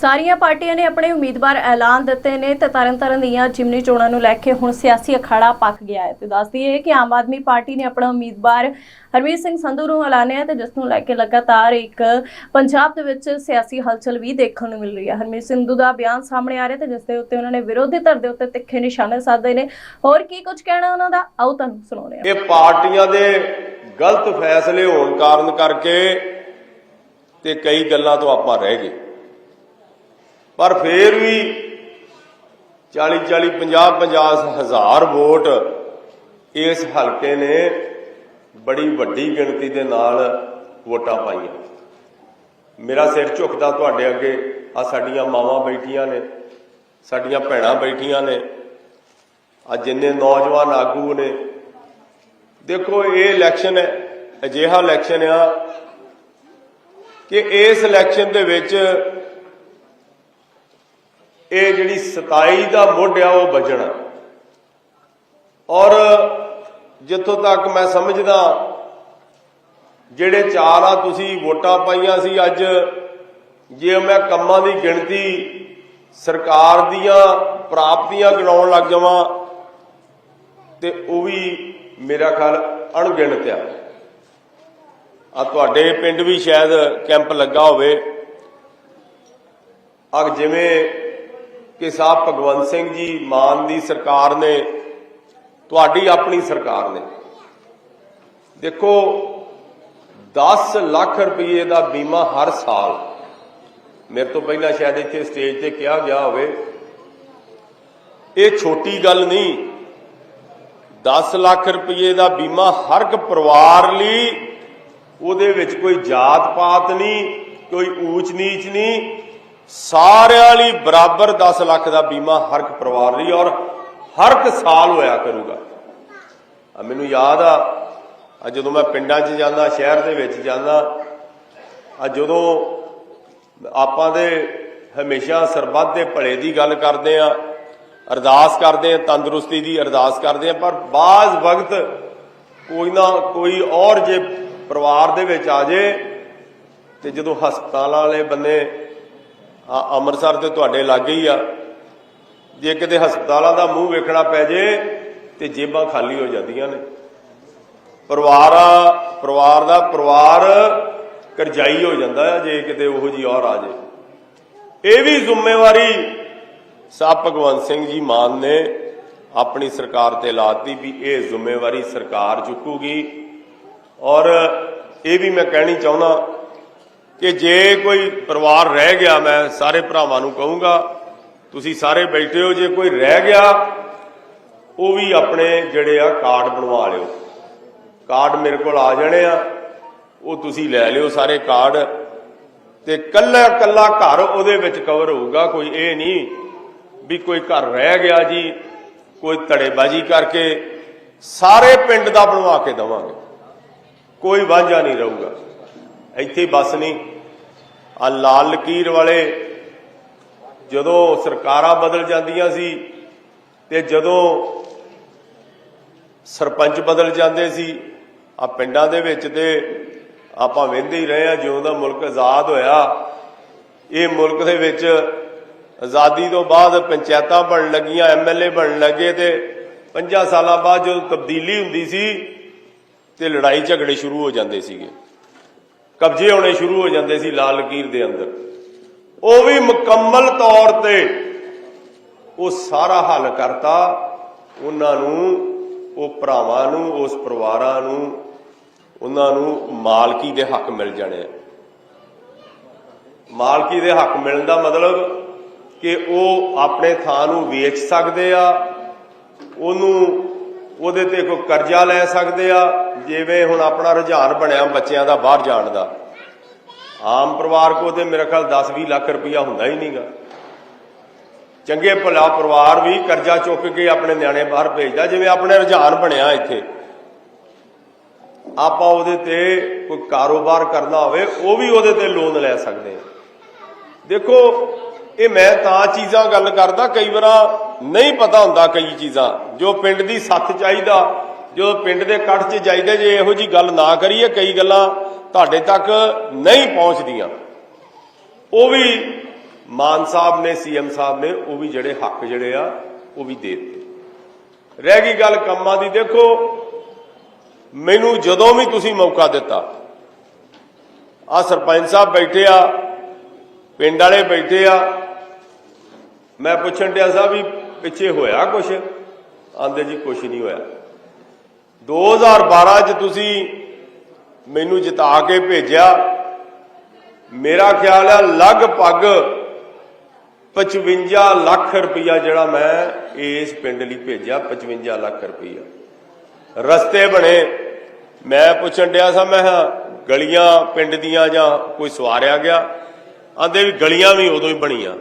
ਸਾਰੀਆਂ ਪਾਰਟੀਆਂ ਨੇ ਆਪਣੇ ਉਮੀਦਵਾਰ ਐਲਾਨ ਦਿੱਤੇ ਨੇ ਤੇ ਤਰਨਤਾਰਨ ਦੀਆਂ ਜਿਮਨੀ ਚੋਣਾਂ ਨੂੰ ਲੈ ਕੇ ਹੁਣ ਸਿਆਸੀ ਅਖਾੜਾ ਪੱਕ ਗਿਆ ਹੈ। ਤੇ ਦੱਸਦੀ ਹੈ ਕਿ ਆਮ ਆਦਮੀ ਪਾਰਟੀ ਨੇ ਆਪਣਾ ਉਮੀਦਵਾਰ ਹਰਮੀਤ ਸਿੰਘ ਸੰਧੂ ਨੂੰ ਐਲਾਨਿਆ ਤੇ ਜਿਸ ਨੂੰ ਲੈ ਕੇ ਲਗਾਤਾਰ ਇੱਕ ਪੰਜਾਬ ਦੇ ਵਿੱਚ ਸਿਆਸੀ ਹਲਚਲ ਵੀ ਦੇਖਣ ਨੂੰ ਮਿਲ ਰਹੀ ਹੈ। ਹਰਮੀਤ ਸੰਧੂ ਦਾ ਬਿਆਨ ਸਾਹਮਣੇ ਆ ਰਿਹਾ ਤੇ ਜਿਸ ਦੇ ਉੱਤੇ ਉਹਨਾਂ ਨੇ ਵਿਰੋਧੀ ਧਿਰ ਦੇ ਉੱਤੇ ਤਿੱਖੇ ਨਿਸ਼ਾਨੇ ਸਾਧੇ ਨੇ। ਹੋਰ ਕੀ ਕੁਝ ਕਹਿਣਾ ਉਹਨਾਂ ਦਾ? ਆਓ ਤੁਹਾਨੂੰ ਸੁਣਾਉਂਦੇ ਹਾਂ। ਇਹ ਪਾਰਟੀਆਂ ਦੇ ਗਲਤ ਫੈਸਲੇ ਹੋਣ ਕਾਰਨ ਕਰਕੇ ਤੇ ਕਈ ਗੱਲਾਂ ਤੋਂ ਆਪਾਂ ਰਹਿ ਗਏ। ਪਰ ਫੇਰ ਵੀ 40 40 50 50 ਹਜ਼ਾਰ ਵੋਟ ਇਸ ਹਲਕੇ ਨੇ ਬੜੀ ਵੱਡੀ ਗਿਣਤੀ ਦੇ ਨਾਲ ਵੋਟਾਂ ਪਾਈਆਂ। ਮੇਰਾ ਸਿਰ ਝੁਕਦਾ ਤੁਹਾਡੇ ਅੱਗੇ ਆ ਸਾਡੀਆਂ ਮਾਵਾਂ ਬੈਠੀਆਂ ਨੇ, ਸਾਡੀਆਂ ਭੈਣਾਂ ਬੈਠੀਆਂ ਨੇ ਆ ਜਿੰਨੇ ਨੌਜਵਾਨ ਆਗੂ ਨੇ। ਦੇਖੋ, ਇਹ ਇਲੈਕਸ਼ਨ ਹੈ, ਅਜਿਹਾ ਇਲੈਕਸ਼ਨ ਆ ਕਿ ਇਸ ਇਲੈਕਸ਼ਨ ਦੇ ਵਿੱਚ ਇਹ ਜਿਹੜੀ 27 ਦਾ ਮੁੱਢ ਆ, ਉਹ ਵੱਜਣਾ। ਔਰ ਜਿੱਥੋਂ ਤੱਕ ਮੈਂ ਸਮਝਦਾ, ਜਿਹੜੇ ਚਾਰ ਆ, ਤੁਸੀਂ ਵੋਟਾਂ ਪਾਈਆਂ ਸੀ ਅੱਜ, ਜੇ ਮੈਂ ਕੰਮਾਂ ਦੀ ਗਿਣਤੀ ਸਰਕਾਰ ਦੀਆਂ ਪ੍ਰਾਪਤੀਆਂ ਗਿਣਾਉਣ ਲੱਗ ਜਾਵਾਂ, ਤੇ ਉਹ ਵੀ ਮੇਰਾ ਖਿਆਲ ਅਣਗਿਣਤ ਆ। ਆ ਤੁਹਾਡੇ ਪਿੰਡ ਵੀ ਸ਼ਾਇਦ ਕੈਂਪ ਲੱਗਾ ਹੋਵੇ। ਅਗ ਜਿਵੇਂ ਕਿ ਸਾਹਿਬ ਭਗਵੰਤ ਸਿੰਘ ਜੀ ਮਾਨ ਦੀ ਸਰਕਾਰ ਨੇ, ਤੁਹਾਡੀ ਆਪਣੀ ਸਰਕਾਰ ਨੇ। ਦੇਖੋ 10 ਲੱਖ ਰੁਪਏ ਦਾ ਬੀਮਾ ਹਰ ਸਾਲ, ਮੇਰੇ ਤੋਂ ਪਹਿਲਾਂ ਸ਼ਾਇਦ ਇੱਥੇ ਸਟੇਜ ਤੇ ਕਿਹਾ ਗਿਆ ਹੋਵੇ। ਇਹ ਛੋਟੀ ਗੱਲ ਨਹੀਂ। 10 ਲੱਖ ਰੁਪਏ ਦਾ ਬੀਮਾ ਹਰ ਇੱਕ ਪਰਿਵਾਰ ਲਈ, ਉਹਦੇ ਵਿੱਚ ਕੋਈ ਜਾਤ ਪਾਤ ਨਹੀਂ, ਕੋਈ ਊਚ ਨੀਚ ਨਹੀਂ ਸਾਰਿਆਂ ਲਈ ਬਰਾਬਰ 10 ਲੱਖ ਦਾ ਬੀਮਾ ਹਰ ਇੱਕ ਪਰਿਵਾਰ ਲਈ ਔਰ ਹਰ ਇੱਕ ਸਾਲ ਹੋਇਆ ਕਰੂਗਾ। ਮੈਨੂੰ ਯਾਦ ਆ ਜਦੋਂ ਮੈਂ ਪਿੰਡਾਂ 'ਚ ਜਾਂਦਾ, ਸ਼ਹਿਰ ਦੇ ਵਿੱਚ ਜਾਂਦਾ ਆ ਜਦੋਂ ਆਪਾਂ ਦੇ ਹਮੇਸ਼ਾ ਸਰਬੱਤ ਦੇ ਭਲੇ ਦੀ ਗੱਲ ਕਰਦੇ ਆ, ਅਰਦਾਸ ਕਰਦੇ ਆ, ਤੰਦਰੁਸਤੀ ਦੀ ਅਰਦਾਸ ਕਰਦੇ ਆ, ਪਰ ਬਾਜ਼ ਵਕਤ ਕੋਈ ਨਾ ਕੋਈ ਔਰ ਜੇ ਪਰਿਵਾਰ ਦੇ ਵਿੱਚ ਆ ਜੇ ਤੇ ਜਦੋਂ ਹਸਪਤਾਲਾਂ ਵਾਲੇ ਬੰਦੇ ਆ ਅੰਮ੍ਰਿਤਸਰ ਤੇ ਤੁਹਾਡੇ ਲਾਗੇ ਹੀ ਆ। ਜੇ ਕਿਤੇ ਹਸਪਤਾਲਾਂ ਦਾ ਮੂੰਹ ਵੇਖਣਾ ਪੈ ਜੇ ਤੇ ਜੇਬਾਂ ਖਾਲੀ ਹੋ ਜਾਂਦੀਆਂ ਨੇ। ਪਰਿਵਾਰ ਪਰਿਵਾਰ ਦਾ ਪਰਿਵਾਰ ਕਰਜ਼ਾਈ ਹੋ ਜਾਂਦਾ ਹੈ ਜੇ ਕਿਤੇ ਉਹੋ ਜੀ ਔਰ ਆ ਜੇ। ਇਹ ਵੀ ਜ਼ਿੰਮੇਵਾਰੀ ਸਾਹਿਬ ਭਗਵੰਤ ਸਿੰਘ ਜੀ ਮਾਨ ਨੇ ਆਪਣੀ ਸਰਕਾਰ ਤੇ ਲਾਤੀ ਵੀ ਇਹ ਜ਼ਿੰਮੇਵਾਰੀ ਸਰਕਾਰ ਚੁੱਕੂਗੀ। ਔਰ ਇਹ ਵੀ ਮੈਂ ਕਹਿਣੀ ਚਾਹੁੰਦਾ ਕਿ ਜੇ ਕੋਈ ਪਰਿਵਾਰ ਰਹਿ ਗਿਆ, ਮੈਂ ਸਾਰੇ ਭਰਾਵਾਂ ਨੂੰ ਕਹੂੰਗਾ, ਤੁਸੀਂ ਸਾਰੇ ਬੈਠੇ ਹੋ, ਜੇ ਕੋਈ ਰਹਿ ਗਿਆ, ਉਹ ਵੀ ਆਪਣੇ ਜਿਹੜੇ ਆ ਕਾਰਡ ਬਣਵਾ ਲਿਓ। ਕਾਰਡ ਮੇਰੇ ਕੋਲ ਆ ਜਾਣੇ ਆ, ਉਹ ਤੁਸੀਂ ਲੈ ਲਿਓ ਸਾਰੇ ਕਾਰਡ। ਤੇ ਕੱਲਾ ਕੱਲਾ ਘਰ ਉਹਦੇ ਵਿੱਚ ਕਵਰ ਹੋਊਗਾ, ਕੋਈ ਇਹ ਨਹੀਂ ਵੀ ਕੋਈ ਘਰ ਰਹਿ ਗਿਆ ਜੀ, ਕੋਈ ਧੜੇਬਾਜ਼ੀ ਕਰਕੇ ਸਾਰੇ ਪਿੰਡ ਦਾ ਬਣਵਾ ਕੇ ਦਵਾਂਗੇ। ਕੋਈ ਵਾਂਝਾ ਨਹੀਂ ਰਹੂਗਾ। ਇੱਥੇ ਬਸ ਨਹੀਂ। ਆ ਲਾਲ ਲਕੀਰ ਵਾਲੇ ਜਦੋਂ ਸਰਕਾਰਾਂ ਬਦਲ ਜਾਂਦੀਆਂ ਸੀ ਤੇ ਜਦੋਂ ਸਰਪੰਚ ਬਦਲ ਜਾਂਦੇ ਸੀ ਆ ਪਿੰਡਾਂ ਦੇ ਵਿੱਚ ਤੇ ਆਪਾਂ ਵੇਂਦੇ ਹੀ ਰਹੇ ਆ ਜਿਉਂ ਦਾ ਮੁਲਕ ਆਜ਼ਾਦ ਹੋਇਆ, ਇਹ ਮੁਲਕ ਦੇ ਵਿੱਚ ਆਜ਼ਾਦੀ ਤੋਂ ਬਾਅਦ ਪੰਚਾਇਤਾਂ ਬਣਨ ਲੱਗੀਆਂ ਐਮਐਲਏ ਬਣਨ ਲੱਗੇ ਤੇ 50 ਸਾਲਾਂ ਬਾਅਦ ਜਦੋਂ ਤਬਦੀਲੀ ਹੁੰਦੀ ਸੀ ਤੇ ਲੜਾਈ ਝਗੜੇ ਸ਼ੁਰੂ ਹੋ ਜਾਂਦੇ ਸੀਗੇ। ਕਬਜ਼ੇ ਹੋਣੇ ਸ਼ੁਰੂ ਹੋ ਜਾਂਦੇ ਸੀ ਲਾਲ ਲਕੀਰ ਦੇ ਅੰਦਰ। ਉਹ ਵੀ ਮੁਕੰਮਲ ਤੌਰ ਤੇ ਉਹ ਸਾਰਾ ਹੱਲ ਕਰਤਾ। ਉਹਨਾਂ ਨੂੰ, ਉਹ ਭਰਾਵਾਂ ਨੂੰ, ਉਸ ਪਰਿਵਾਰਾਂ ਨੂੰ, ਉਹਨਾਂ ਨੂੰ ਮਾਲਕੀ ਦੇ ਹੱਕ ਮਿਲ ਜਾਣੇ। ਆ ਮਾਲਕੀ ਦੇ ਹੱਕ ਮਿਲਣ ਦਾ ਮਤਲਬ ਕਿ ਉਹ ਆਪਣੇ ਥਾਂ ਨੂੰ ਵੇਚ ਸਕਦੇ ਆ, ਉਹਨੂੰ ਉਹਦੇ ਤੇ ਕੋਈ ਕਰਜ਼ਾ ਲੈ ਸਕਦੇ ਆ, ਜਿਵੇਂ ਹੁਣ ਆਪਣਾ ਰੁਝਾਨ ਬਣਿਆ ਬੱਚਿਆਂ ਦਾ ਬਾਹਰ ਜਾਣ ਦਾ। ਆਮ ਪਰਿਵਾਰ ਕੋ ਤੇ ਮੇਰੇ ਖਿਆਲ 10-20 ਲੱਖ ਰੁਪਇਆ ਹੁੰਦਾ ਹੀ ਨਹੀਂਗਾ ਚੰਗੇ ਭਲਾ ਪਰਿਵਾਰ ਵੀ ਕਰਜ਼ਾ ਚੁੱਕ ਕੇ ਆਪਣੇ ਨਿਆਣੇ ਬਾਹਰ ਭੇਜਦਾ, ਜਿਵੇਂ ਆਪਣੇ ਰੁਝਾਨ ਬਣਿਆ ਇੱਥੇ। ਆਪਾਂ ਉਹਦੇ ਤੇ ਕੋਈ ਕਾਰੋਬਾਰ ਕਰਨਾ ਹੋਵੇ, ਉਹ ਵੀ ਉਹਦੇ ਤੇ ਲੋਨ ਲੈ ਸਕਦੇ ਆ। ਦੇਖੋ, ਇਹ ਮੈਂ ਤਾਂ ਚੀਜ਼ਾਂ ਗੱਲ ਕਰਦਾ, ਕਈ ਵਾਰਾਂ ਨਹੀਂ ਪਤਾ ਹੁੰਦਾ ਕਈ ਚੀਜ਼ਾਂ। ਜੋ ਪਿੰਡ ਦੀ ਸੱਥ ਚਾਹੀਦਾ, ਜੋ ਪਿੰਡ ਦੇ ਕੱਠ 'ਚ ਜਾਈਦਾ, ਜੇ ਇਹੋ ਜੀ ਗੱਲ ਨਾ ਕਰੀਏ, ਕਈ ਗੱਲਾਂ ਤੁਹਾਡੇ ਤੱਕ ਨਹੀਂ ਪਹੁੰਚਦੀਆਂ। ਉਹ ਵੀ ਮਾਨ ਸਾਹਿਬ ਨੇ, ਸੀਐਮ ਸਾਹਿਬ ਨੇ, ਉਹ ਵੀ ਜਿਹੜੇ ਹੱਕ ਜਿਹੜੇ ਆ, ਉਹ ਵੀ ਦੇ ਦਿੱਤੇ। ਰਹਿ ਗਈ ਗੱਲ ਕੰਮਾਂ ਦੀ। ਦੇਖੋ, ਮੈਨੂੰ ਜਦੋਂ ਵੀ ਤੁਸੀਂ ਮੌਕਾ ਦਿੱਤਾ, ਆ ਸਰਪੰਚ ਸਾਹਿਬ ਬੈਠੇ ਆ, ਪਿੰਡ ਵਾਲੇ ਬੈਠੇ ਆ, ਮੈਂ ਪੁੱਛਣ ਡਿਆ ਸਾਹਿਬ ਵੀ ਪਿੱਛੇ ਹੋਇਆ ਕੁਛ? ਆਂਦੇ ਜੀ ਕੁਛ ਨਹੀਂ ਹੋਇਆ। 2012 ਚ ਤੁਸੀਂ ਮੈਨੂੰ ਜਿਤਾ ਕੇ ਭੇਜਿਆ। ਮੇਰਾ ਖਿਆਲ ਹੈ ਲਗਭਗ 55 ਲੱਖ ਰੁਪਇਆ ਜਿਹੜਾ ਮੈਂ ਇਸ ਪਿੰਡ ਲਈ ਭੇਜਿਆ 55 ਲੱਖ ਰੁਪਇਆ ਰਸਤੇ ਬਣੇ। ਮੈਂ ਪੁੱਛਣ ਡਿਆ ਸਾਂ, ਮੈਂ ਗਲੀਆਂ ਪਿੰਡ ਦੀਆਂ ਜਾਂ ਕੋਈ ਸਵਾਰਿਆ ਗਿਆ? ਆਂਦੇ ਵੀ ਗਲੀਆਂ ਵੀ ਉਦੋਂ ਹੀ ਬਣੀਆਂ।